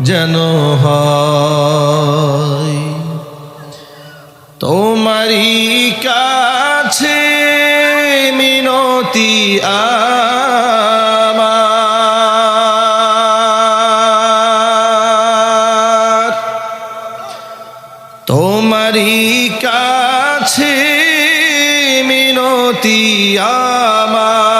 যেন তোমারই কাছে মিনতি আমার। তোমারই কাছে মিনতি আমার।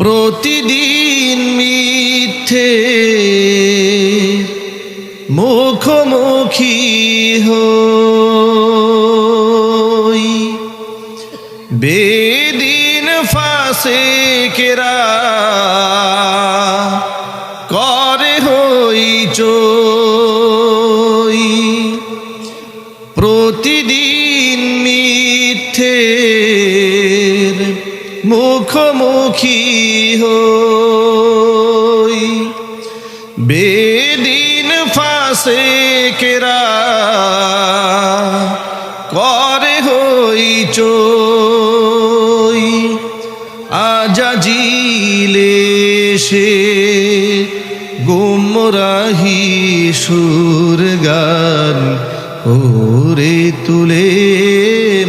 প্রতিদিন মিথ্যে মুখোমুখি হই। বেদিন ফাঁসে কেরা করে হই চই। প্রতিদিন মিথ্যের মুখোমুখি হই। বেদিন ফাঁসে কেরা করে হই চই। আজাজিলে সে গুমরাহি সুর গান ওরে তুলে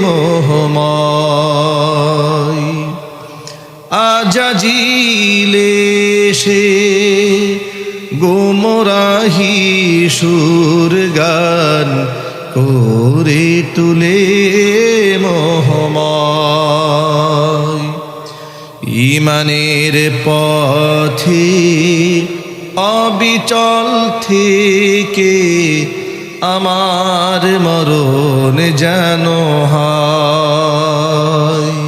মোহময়। আজাজিলে সে গোমরাহি সুর গান করে তুলে মোহময়। ইমানের পথে অবিচল থেকে আমার মরণ যেন হয়।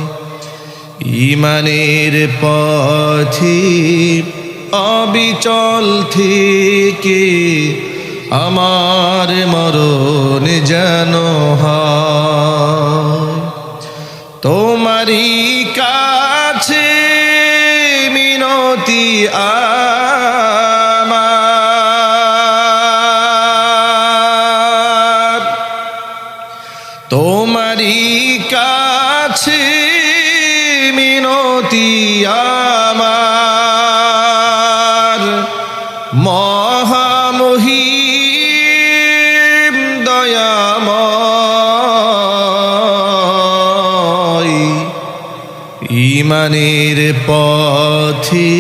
ইমানের পথে অবিচল থেকে আমার মরণ যেন তোমারই কাছে মিনতি আমার। তোমারই কাছে মিনতি আমার মহামহিম দয়াময়। ইমানের পথি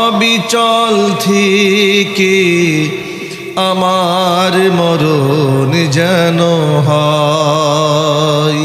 অবিচল থেকে আমার মরণ যেন হয়।